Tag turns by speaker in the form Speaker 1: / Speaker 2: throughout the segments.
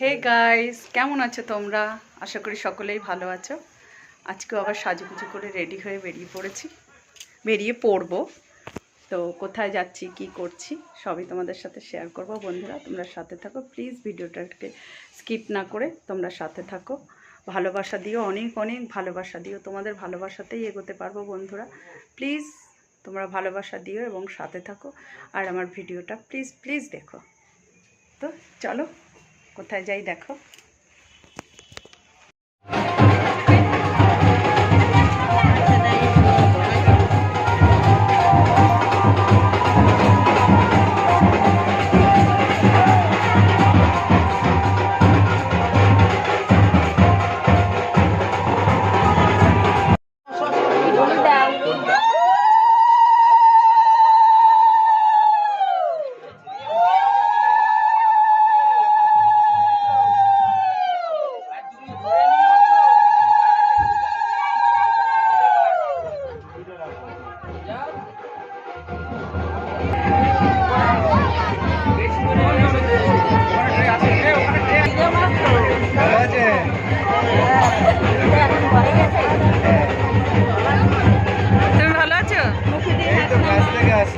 Speaker 1: Hey guys কেমন আছো তোমরা? আশা করি সকলেই ভালো আছো। আজকেও আবার সাজুগুজু করে রেডি হয়ে বেরিয়ে পড়েছি। বেরিয়ে পড়ব। তো কোথায় যাচ্ছি, কি করছি, সবই তোমাদের সাথে শেয়ার করব। বন্ধুরা, তোমরা সাথে থাকো। প্লিজ ভিডিওটাকে স্কিপ না করে তোমরা সাথে থাকো। ভালোবাসা দিও, অনেক অনেক ভালোবাসা দিও। তোমাদের ভালোবাসাতেই এগোতে পারব, বন্ধুরা। প্লিজ তোমরা ভালোবাসা দিও এবং সাথে থাকো। আর আমার ভিডিওটা প্লিজ প্লিজ দেখো। তো চলো। কোথায় যাই দেখো।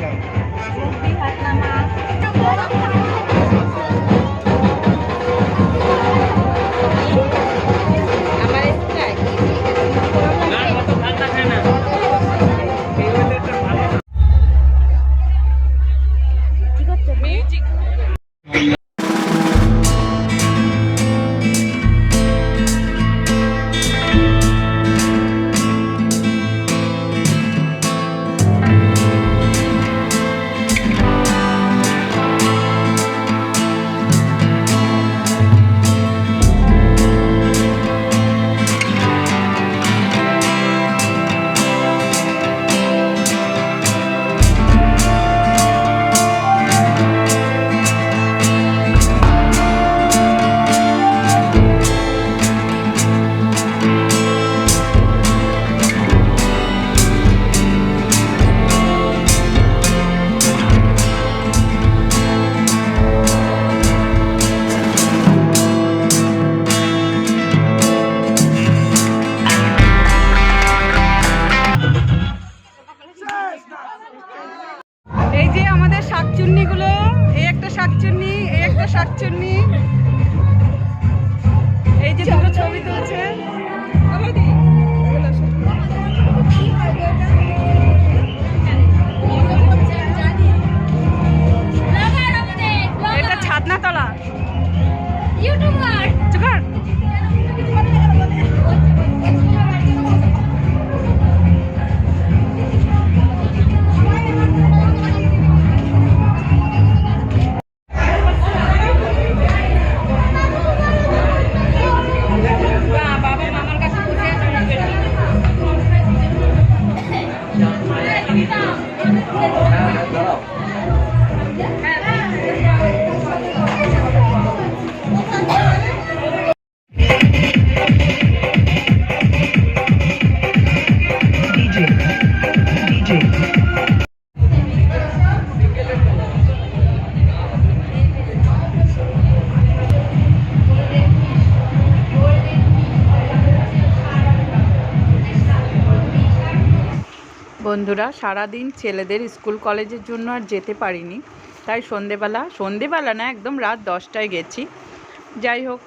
Speaker 2: থেকে
Speaker 1: যে আমাদের শাকচুন্নি গুলো এই একটা শাকচুন্নি, এই একটা শাকচুন্নি। এই যে দুটো ছবি তুলছে। বন্ধুরা, সারাদিন ছেলেদের স্কুল, কলেজের জন্য আর যেতে পারিনি। তাই সন্ধেবেলা সন্ধেবেলা না, একদম রাত দশটায় গেছি। যাই হোক,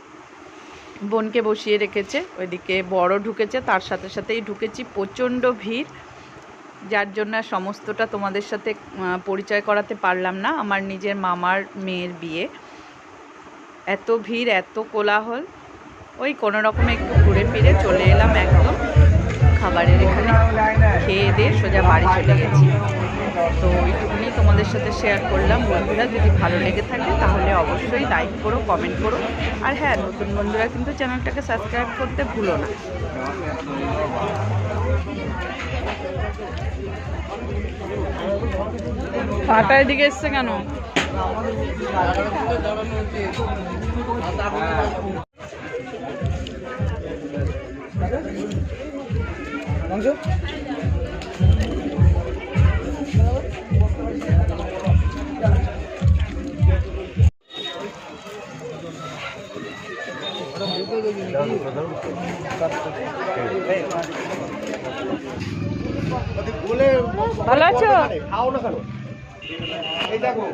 Speaker 1: বোনকে বসিয়ে রেখেছে, ওইদিকে বড় ঢুকেছে, তার সাথে সাথেই ঢুকেছি। প্রচণ্ড ভিড়, যার জন্য সমস্তটা তোমাদের সাথে পরিচয় করাতে পারলাম না। আমার নিজের মামার মেয়ের বিয়ে। এত ভিড়, এত কোলাহল, ওই কোনো রকমে একটু ঘুরে ফিরে চলে খেয়ে দিয়ে সোজা বাড়ি চলে গেছি। তো এইটুকুনি তোমাদের সাথে শেয়ার করলাম। বন্ধুরা, যদি ভালো লেগে থাকে তাহলে অবশ্যই লাইক করো কমেন্ট করো। আর হ্যাঁ নতুন বন্ধুরা কিন্তু চ্যানেলটাকে সাবস্ক্রাইব করতে ভুলো না। পাটা এদিকে এসছে কেন? ভালো আছো?
Speaker 2: খাও না এই দেখো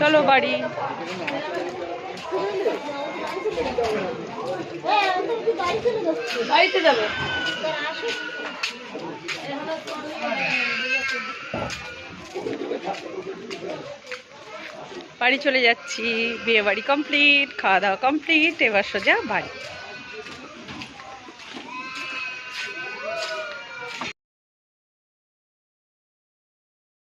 Speaker 1: চলো বাড়ি। বাড়িতে যাবে। বাড়ি চলে যাচ্ছি বিয়ে বাড়ি কমপ্লিট খাওয়া দাওয়া কমপ্লিট এবার সোজা বাড়ি।